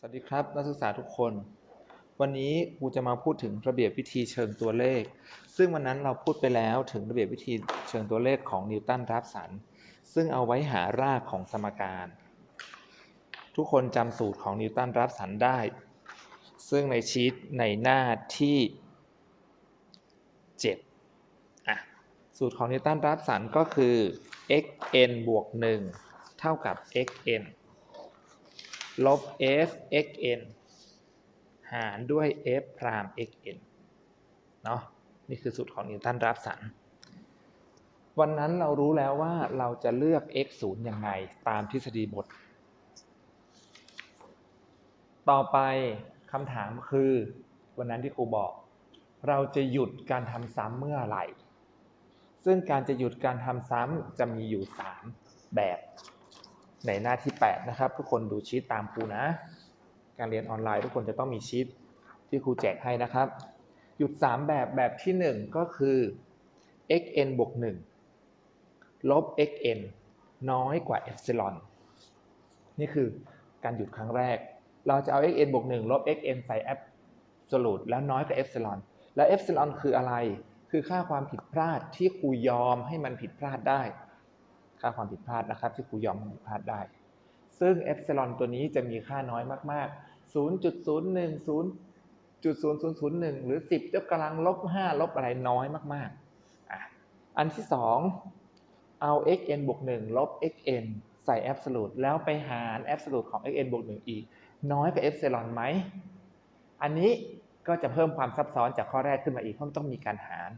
สวัสดีครับนักศึกษาทุกคน วันนี้ครูจะมาพูดถึงระเบียบวิธีเชิงตัวเลข ซึ่งวันนั้นเราพูดไปแล้วถึงระเบียบวิธีเชิงตัวเลขของนิวตันรับสันซึ่งเอาไว้หารากของสมการ ทุกคนจำสูตรของนิวตันรับสันได้ ซึ่งในชีตในหน้าที่7อะสูตรของนิวตันรับสันก็คือ xn บวก1เท่ากับ xn ลบ f xn หารด้วย f พราม xn เนาะนี่คือสูตรของนิวตันรับสันวันนั้นเรารู้แล้วว่าเราจะเลือก x 0ยังไงตามทฤษฎีบท ต่อไปคำถามคือ วันนั้นที่ครูบอก เราจะหยุดการทำซ้ำเมื่อไหร่ ซึ่งการจะหยุดการทำซ้ำจะมีอยู่ 3 แบบ ในหน้าที่ 8 นะครับ ทุกคนดูชีตตามครูนะ การเรียนออนไลน์ทุกคนจะต้องมีชีตที่ครูแจกให้นะครับ หยุด 3 แบบแบบที่ 1 ก็คือ xn บวก1ลบ xn น้อยกว่าเอ p ซิลอนนี่คือการหยุดครั้งแรก เราจะเอา xn บวก1ลบ xn ใส่ absolute แล้วน้อยกว่าเอ p ซิลอนและเอ p ซิลอนคืออะไร คือค่าความผิดพลาดที่ครูยอมให้มันผิดพลาดได้ ค่าความผิดพลาดนะครับ ที่ครูยอมให้มันผิดพลาดได้ ซึ่งเอ p ซิลอนตัวนี้จะมีค่าน้อยมากๆ 0.01 0.0001หรือ10ยกกำลังลบ5ลบอะไรน้อยมากๆอะอันที่2เอา xn บวก1ลบ xn ใส่ absolute แล้วไปหาร absolute ของ xn บวก1อีก น้อยกว่า epsilon ไหม อันนี้ก็จะเพิ่มความซับซ้อนจากข้อแรกขึ้นมาอีกเพราะต้องมีการหาร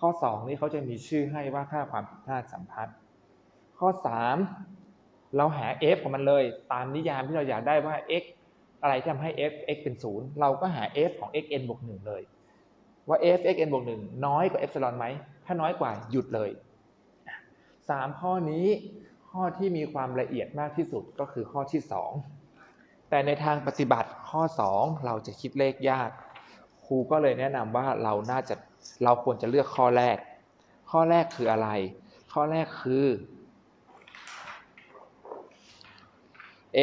ข้อ 2 นี่เขาจะมีชื่อให้ว่าค่าความผิดพลาดสัมพัทธ์ ข้อ 3 เราหา f ของมันเลย ตามนิยามที่เราอยากได้ว่า x อะไรที่ทำให้ f x เป็น 0 เราก็หา f ของ xn บวก1เลย ว่า f xn บวก1น้อยกว่า epsilon ไหม ถ้าน้อยกว่าหยุดเลย 3 ข้อนี้ข้อที่มีความละเอียดมากที่สุดก็คือข้อที่ 2 แต่ในทางปฏิบัติข้อ 2 เราจะคิดเลขยาก ครูก็เลยแนะนำว่าเราน่าจะเราควรจะเลือกข้อแรก ข้อแรกคืออะไร ข้อแรกคือ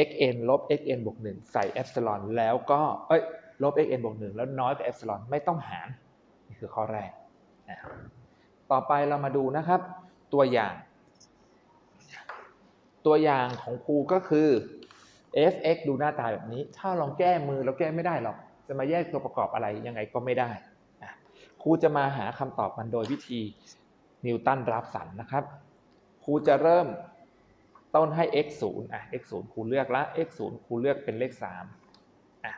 xn ลบ xn บวก1ใส่ epsilon แล้วก็เอ้ยลบ xn บวก1แล้วน้อยกว่า epsilon ไม่ต้องหารนี่คือข้อแรก ต่อไปเรามาดูนะครับ ตัวอย่าง ตัวอย่างของครูก็คือ fx ดูหน้าตาแบบนี้ ถ้าลองแก้มือเราแก้ไม่ได้หรอก จะมาแยกตัวประกอบอะไรยังไงก็ไม่ได้ครูจะมาหาคำตอบมันโดยวิธีนิวตันรับสันนะครับครูจะเริ่ม ต้นให้ x 0อะ x 0ครูเลือกละ x 0ครูเลือกเป็นเลข3อะ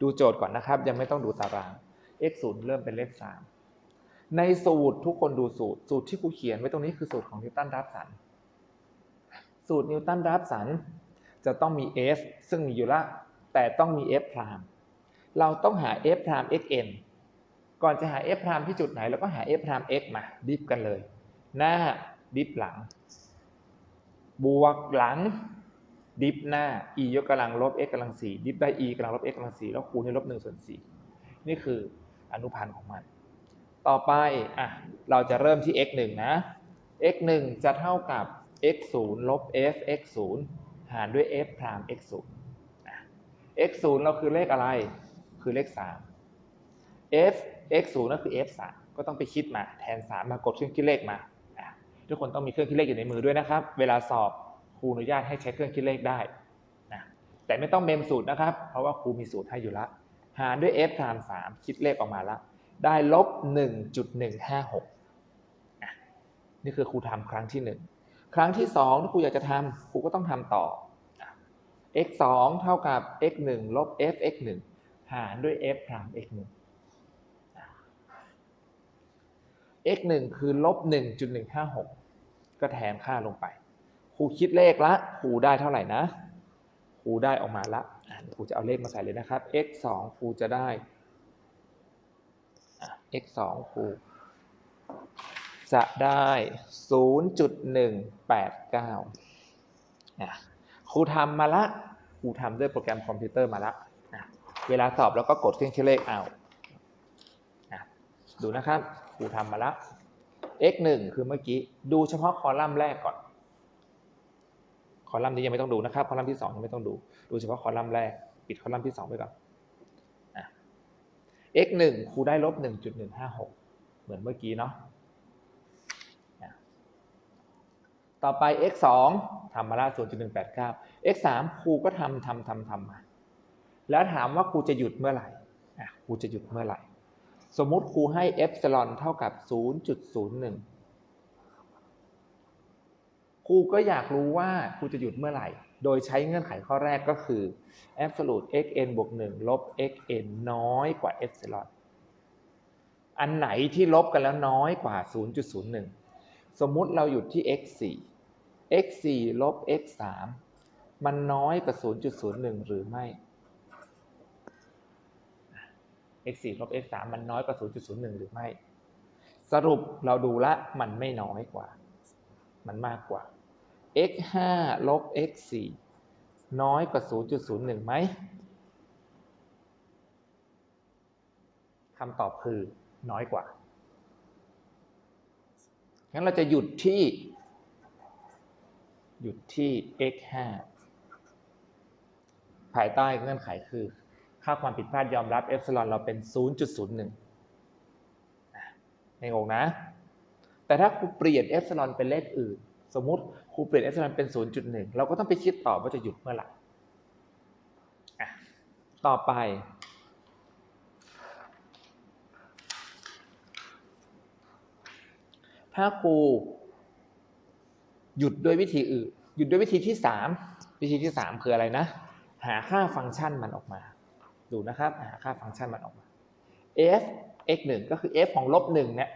ดูโจทย์ก่อนนะครับ ยังไม่ต้องดูตาราง x 0เริ่มเป็นเลข 3 ในสูตรทุกคนดูสูตร สูตรที่ครูเขียนไว้ตรงนี้คือสูตรของนิวตันรับสัน สูตรนิวตันรับสันจะต้องมี f ซึ่งมีอยู่ละ แต่ต้องมี f พรามเราต้องหา f พราม xn ก่อนจะหา f พรามที่จุดไหนเราก็หา f พราม x มาดิฟกันเลย หน้าดิฟหลัง บวกหลัง ดิฟหน้า e ยกกำลังลบ x กำลัง4ดิฟได้ e กำลังลบ x กำลัง4แล้วคูณด้วยลบ1ส่วน4นี่คืออนุพันธ์ของมัน ต่อไปอะเราจะเริ่มที่ x 1นะ x 1จะเท่ากับ x 0ลบ f x 0หารด้วย f พราม x 0 x 0เราคือเลขอะไร คือเลข 3 f x 0ก็คือ f 3ก็ต้องไปคิดมา แทน 3 มากดเครื่องคิดเลขมา ทุกคนต้องมีเครื่องคิดเลขอยู่ในมือด้วยนะครับ เวลาสอบครูอนุญาตให้ใช้เครื่องคิดเลขได้นะแต่ไม่ต้องเมมสูตรนะครับ เพราะว่าครูมีสูตรให้อยู่ละ หารด้วย f พราม3คิดเลขออกมาละ ได้ลบ 1.156นี่คือครูทำครั้งที่ 1 ครั้งที่2ถ้าครูอยากจะทำครูก็ต้องทำต่อ x 2เท่ากับ x 1ลบ f x 1หารด้วย f พราม x 1 x 1คือลบ 1.156 ก็แทนค่าลงไปครูคิดเลขละครูได้เท่าไหร่นะครูได้ออกมาละครูจะเอาเลขมาใส่เลยนะครับ x 2ครูจะได้ x 2ครูจะได้ 0.189ครูทำมาละครูทำด้วยโปรแกรมคอมพิวเตอร์มาละเวลาสอบแล้วก็กดเครื่องคิดเลขเอา ดูนะครับ ครูทำมาละ x 1คือเมื่อกี้ดูเฉพาะคอลัมน์แรกก่อน คอลัมน์นี้ยังไม่ต้องดูนะครับ คอลัมน์ที่2ยังไม่ต้องดู ดูเฉพาะคอลัมน์แรก ปิดคอลัมน์ที่สองไปก่อน x หนึ่งครูได้ลบหนึ่งจุดหนึ่งห้าหกเหมือนเมื่อกี้เนาะต่อไป x สองทำมาละศูนย์จุดหนึ่งแปดเก้า x สามครูก็ทำทำทำทำมา แล้วถามว่าครูจะหยุดเมื่อไหร่ครูจะหยุดเมื่อไหร่ สมมุติครูให้เอฟซลอนเท่ากับ 0.01 ครูก็อยากรู้ว่าครูจะหยุดเมื่อไหร่ โดยใช้เงื่อนไขข้อแรกก็คือ absolute xn บวก1ลบ xn น้อยกว่าเอฟซลอนอันไหนที่ลบกันแล้วน้อยกว่า 0.01 สมมุติเราหยุดที่ x 4 x 4ลบ x 3มันน้อยกว่า 0.01 หรือไม่ x 4ลบ x 3มันน้อยกว่า 0.01 หรือไม่ สรุปเราดูละมันไม่น้อยกว่า มันมากกว่า x 5ลบ x 4น้อยกว่า 0.01 ไหมคำตอบคือน้อยกว่า งั้นเราจะหยุดที่ หยุดที่ x 5ภายใต้เงื่อนไขคือ ค่าความผิดพลาดยอมรับเอฟซลอนเราเป็น 0.01 ในงงนะ แต่ถ้าครูเปลี่ยนเอฟซลอนเป็นเลขอื่น สมมติครูเปลี่ยนเอฟซลอนเป็น 0.1 เราก็ต้องไปคิดต่อว่าจะหยุดเมื่อไหร่ต่อไป ถ้าครูหยุดด้วยวิธีอื่น หยุดด้วยวิธีที่ 3 วิธีที่ 3 คืออะไรนะ หาค่าฟังก์ชันมันออกมา ดูนะครับหาค่าฟังก์ชันมันออกมา f x 1ก็คือ f ของลบ1เนี่ย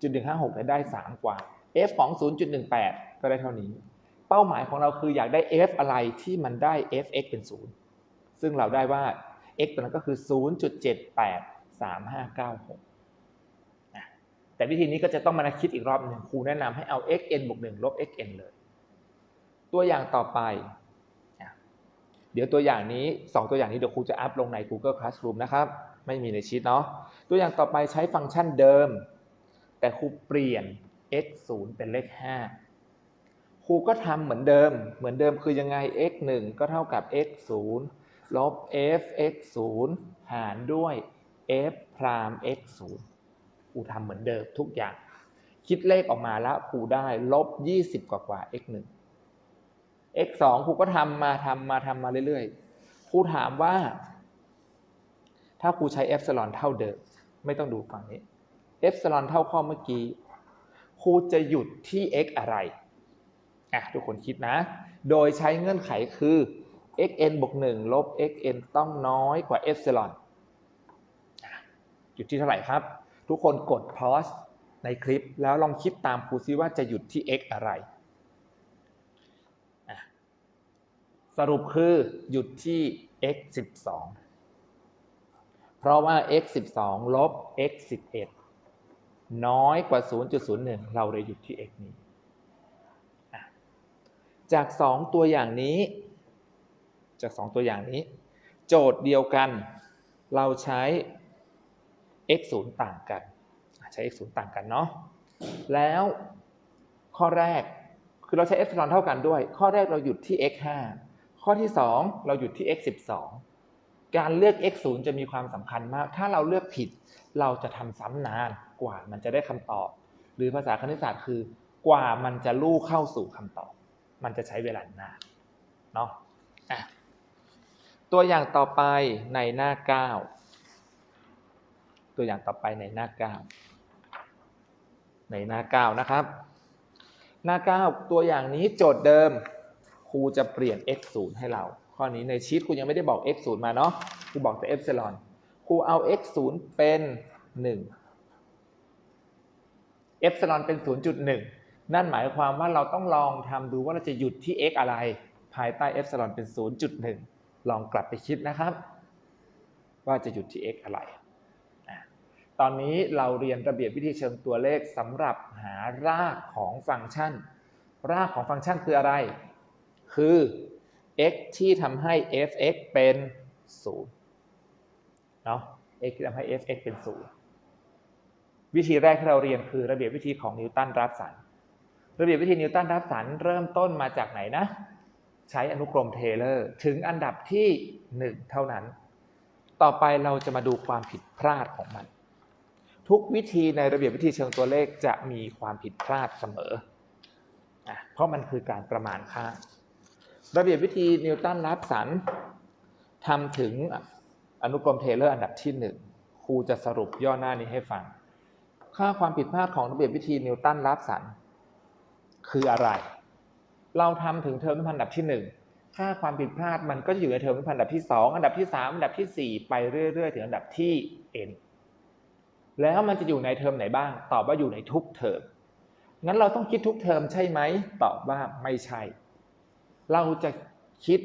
จุดหนึ่งห้าหกได้ 3 กว่า f ของ 0.18 ก็ได้เท่านี้ เป้าหมายของเราคืออยากได้ f อะไรที่มันได้ f x เป็น 0 ซึ่งเราได้ว่า x ตัวนั้นก็คือ 0.783596นะแต่วิธีนี้ก็จะต้องมาคิดอีกรอบหนึ่งครูแนะนำให้เอา xn บวก1ลบ xn เลย ตัวอย่างต่อไป เดี๋ยวตัวอย่างนี้ 2 ตัวอย่างนี้เดี๋ยวครูจะอัพลงใน Google Classroom นะครับ ไม่มีในชีตเนาะ ตัวอย่างต่อไปใช้ฟังก์ชันเดิม แต่ครูเปลี่ยน x 0เป็นเลข 5 ครูก็ทำเหมือนเดิม เหมือนเดิมคือยังไง x 1ก็เท่ากับ x 0ลบ f x 0หารด้วย f พราม x 0ครูทำเหมือนเดิมทุกอย่าง คิดเลขออกมาแล้วครูได้ลบ 20 กว่ากว่า x 1 x 2ครูก็ทำมาทำมาทำมาเรื่อยๆครูถามว่า ถ้าครูใช้เอฟซลอนเท่าเดิม ไม่ต้องดูฝั่งนี้เอฟซลอนเท่าข้อเมื่อกี้ครูจะหยุดที่ x อะไรอะทุกคนคิดนะ โดยใช้เงื่อนไขคือ xn บวก1ลบ xn ต้องน้อยกว่าเอฟซลอนหยุดที่เท่าไหร่ครับ ทุกคนกด pause ในคลิปแล้วลองคิดตามครูซิว่าจะหยุดที่ x อะไร สรุปคือหยุดที่ x 12เพราะว่า x 12ลบ x 11น้อยกว่า 0.01 เราเลยหยุดที่ x นี้ จาก 2 ตัวอย่างนี้ จาก 2 ตัวอย่างนี้ โจทย์เดียวกัน เราใช้ x 0ต่างกัน ใช้ x 0ต่างกันเนาะ แล้วข้อแรกคือเราใช้เอฟซอนเท่ากันด้วย ข้อแรกเราหยุดที่ x 5 ข้อที่ 2 เราหยุดที่ x 12การเลือก x 0จะมีความสำคัญมาก ถ้าเราเลือกผิด เราจะทำซ้ำนานกว่ามันจะได้คำตอบ หรือภาษาคณิตศาสตร์คือ กว่ามันจะลู่เข้าสู่คำตอบ มันจะใช้เวลานานเนาะะตัวอย่างต่อไปในหน้า 9 ตัวอย่างต่อไปในหน้า 9 ในหน้า 9 นะครับ หน้า 9 ตัวอย่างนี้โจทย์เดิม ครูจะเปลี่ยน x 0ให้เรา ข้อนี้ในชีตครูยังไม่ได้บอก x 0มาเนาะครูบอกแต่ epsilon ครูเอา x 0เป็น1 epsilon เป็น 0.1 นั่นหมายความว่าเราต้องลองทำดูว่าเราจะหยุดที่ x อะไร ภายใต้ epsilon เป็น 0.1 ลองกลับไปคิดนะครับ ว่าจะหยุดที่ x อะไรตอนนี้เราเรียนระเบียบวิธีเชิงตัวเลขสำหรับหารากของฟังก์ชัน รากของฟังก์ชันคืออะไร คือ x ที่ทำให้ f(x) เป็น0เนาะ x ที่ทำให้ f(x) เป็น 0 วิธีแรกที่เราเรียนคือระเบียบวิธีของนิวตันรับสัน ระเบียบวิธีนิวตันรับสันเริ่มต้นมาจากไหนนะ ใช้อนุกรมเทเลอร์ ถึงอันดับที่หนึ่งเท่านั้น ต่อไปเราจะมาดูความผิดพลาดของมัน ทุกวิธีในระเบียบวิธีเชิงตัวเลขจะมีความผิดพลาดเสมออเพราะมันคือการประมาณค่า ระเบียบวิธีนิวตันรับสันทำถึงอนุกรมเทเลอร์อันดับที่หนึ่งครูจะสรุปย่อหน้านี้ให้ฟัง ค่าความผิดพลาดของระเบียบวิธีนิวตันรับสันคืออะไร เราทำถึงเทอมนิพันธ์อันดับที่หนึ่งค่าความผิดพลาดมันก็จะอยู่ในเทอมนิพันธ์อันดับที่สองอันดับที่สามอันดับที่สี่ไปเรื่อยๆ ถึงอันดับที่ n แล้วมันจะอยู่ในเทอมไหนบ้าง ตอบว่าอยู่ในทุกเทอมงั้นเราต้องคิดทุกเทอมใช่ไหม ตอบว่าไม่ใช่ เราจะคิด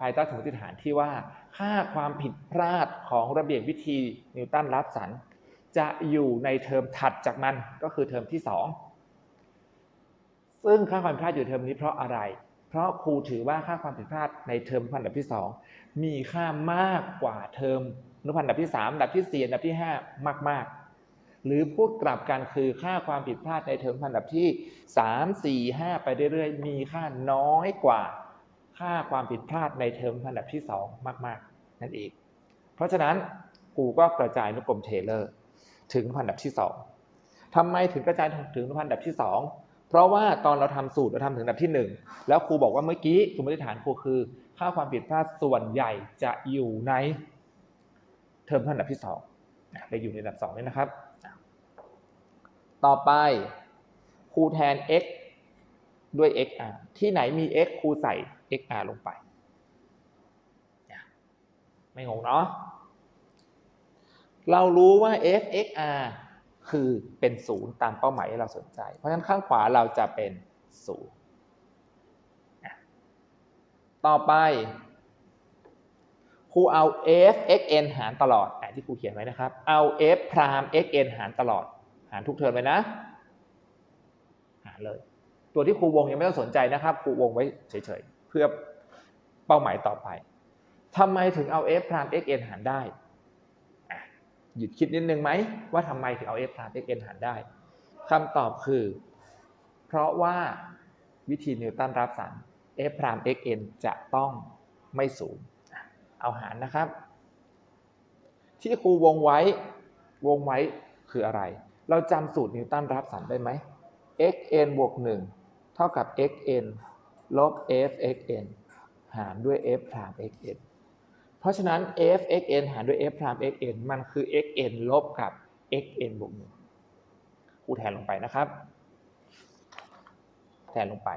ภายใต้สมมติฐานที่ว่าค่าความผิดพลาดของระเบียบวิธีนิวตันรับสันจะอยู่ในเทอมถัดจากมันก็คือเทอมที่สองซึ่งค่าความผิดพลาดอยู่เทอมนี้เพราะอะไร เพราะครูถือว่าค่าความผิดพลาดในเทอมพันดับที่ 2 มีค่ามากกว่าเทอมนุพันธ์ดับที่ 3 ดับที่ 4 ดับที่ 5 มาก ๆ หรือพูดกลับกันคือค่าความผิดพลาดในเทอมพันดับที่ 3 4 5 ไปเรื่อยๆ มีค่าน้อยกว่า ค่าความผิดพลาดในเทอมพันดับที่ 2 มากๆ นั่นเอง เพราะฉะนั้นครูก็กระจายนุกรมเทเลอร์ ถึงพันดับที่ 2ทำไมถึงกระจายถึงพันดับที่ 2 เพราะว่าตอนเราทำสูตรเราทำถึงดับที่ 1 แล้วครูบอกว่าเมื่อกี้สมมติฐานครูคือ ค่าความผิดพลาดส่วนใหญ่จะอยู่ในเทอมอันดับที่2เลยอยู่ในอันดับ2นี่นะครับ ต่อไปครูแทน x ด้วย xr ที่ไหนมี x ครูใส่ xr ลงไป ไม่งงเนาะ เรารู้ว่า f xr คือเป็นศูนย์ตามเป้าหมายที่เราสนใจ เพราะฉะนั้นข้างขวาเราจะเป็นศูนย์ต่อไปครูเอา f x n หารตลอดอที่ครูเขียนไว้นะครับ เอา f พราม x n หารตลอด หารทุกเทอมเลยนะหารเลย ตัวที่ครูวงยังไม่ต้องสนใจนะครับครูวงไว้เฉยๆเพื่อเป้าหมายต่อไปทำไมถึงเอา f พราม x n หารได้หยุดคิดนิดนึงไหมว่าทำไมถึงเอา f พราม xn หารได้คำตอบคือ เพราะว่าวิธีนิวตันรับสัน f พราม xn จะต้องไม่สูง เอาหารนะครับ ที่ครูวงไว้วงไว้คืออะไร เราจำสูตรนิวตันรับสันได้ไหม xn บวก1เท่ากับ xn ลบ f xn หารด้วย f พราม xn เพราะฉะนั้น f xn หารด้วย f พราม xn มันคือ xn ลบกับ xn บวกหนึ่งครูแทนลงไปนะครับ แทนลงไป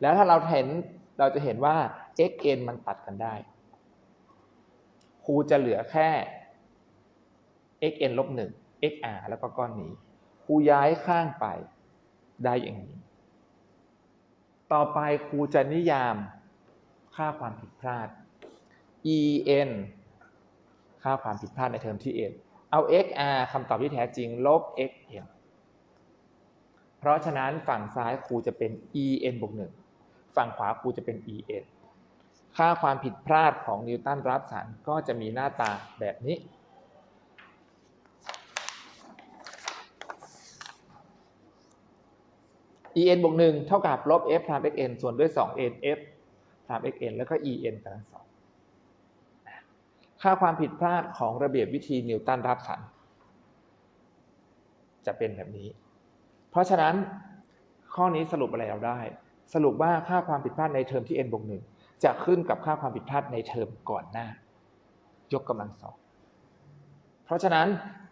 แล้วถ้าเราเห็นเราจะเห็นว่า xn มันตัดกันได้ครูจะเหลือแค่ xn ลบหนึ่ง xr แล้วก็ก้อนนี้ครูย้ายข้างไปได้อย่างนี้ ต่อไปครูจะนิยามค่าความผิดพลาด en ค่าความผิดพลาดในเทอมที่ n เอา xr คำตอบที่แท้จริงลบ xn เพราะฉะนั้นฝั่งซ้ายครูจะเป็น en บวก1ฝั่งขวาครูจะเป็น en ค่าความผิดพลาดของนิวตันรับสันก็จะมีหน้าตาแบบนี้ en บวก1เท่ากับลบ f พราม xn ส่วนด้วย 2n f พราม xn แล้วก็ en กำลังสองค่าความผิดพลาดของระเบียบวิธีนิวตันรับสันจะเป็นแบบนี้ เพราะฉะนั้นข้อนี้สรุปอะไรเราได้ สรุปว่าค่าความผิดพลาดในเทอมที่ n บวกหนึ่งจะขึ้นกับค่าความผิดพลาดในเทอมก่อนหน้า ยกกำลังสอง เพราะฉะนั้น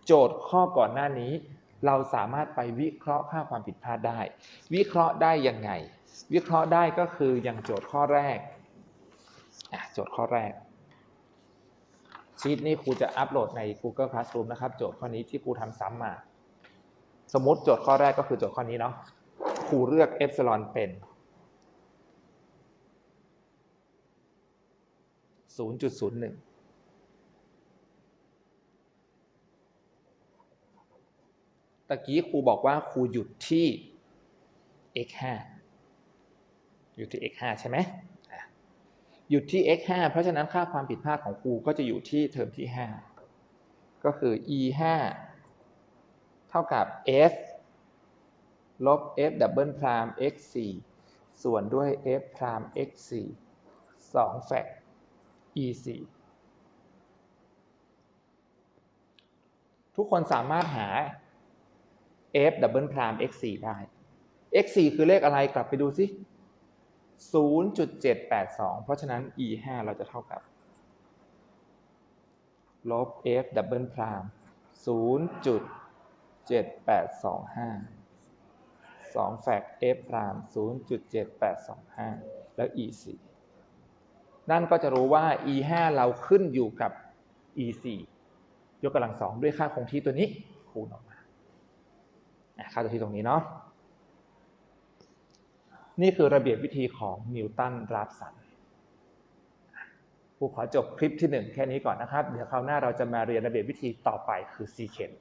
โจทย์ข้อก่อนหน้านี้ เราสามารถไปวิเคราะห์ค่าความผิดพลาดได้ วิเคราะห์ได้ยังไง วิเคราะห์ได้ก็คืออย่างโจทย์ข้อแรก โจทย์ข้อแรก ชีตนี้ครูจะอัปโหลดใน Google Classroom นะครับ โจทย์ข้อนี้ที่ครูทำซ้ำมา สมมติโจทย์ข้อแรกก็คือโจทย์ข้อนี้เนาะ ครูเลือกเอฟซลอนเป็น 0.01 ตะกี้ครูบอกว่าครูหยุดที่ x 5อยู่ที่ x 5ใช่ไหมหยุดที่ x 5เพราะฉะนั้นค่าความผิดพลาดของครูก็จะอยู่ที่เทอมที่ 5 ก็คือ e 5เท่ากับ s ลบ f ดับเบิลพราม x 4ส่วนด้วย f พราม x 4 2แฟก e 4ทุกคนสามารถหา f ดับเบิลพราม x 4ได้ x 4คือเลขอะไรกลับไปดูสิ0.782 เพราะฉะนั้น e 5เราจะเท่ากับ ลบ f ดับเบิลพราม0.7825 2แฟก f พราม0.7825 แล้ว e 4นั่นก็จะรู้ว่า e 5เราขึ้นอยู่กับ e 4ยกกำลังสองด้วยค่าคงที่ตัวนี้คูณออก มาค่าตัวที่ตรงนี้เนาะนี่คือระเบียบวิธีของนิวตันราฟสันผู้ขอจบคลิปที่หนึ่งแค่นี้ก่อนนะครับ เดี๋ยวคราวหน้าเราจะมาเรียนระเบียบวิธีต่อไปคือซีเคน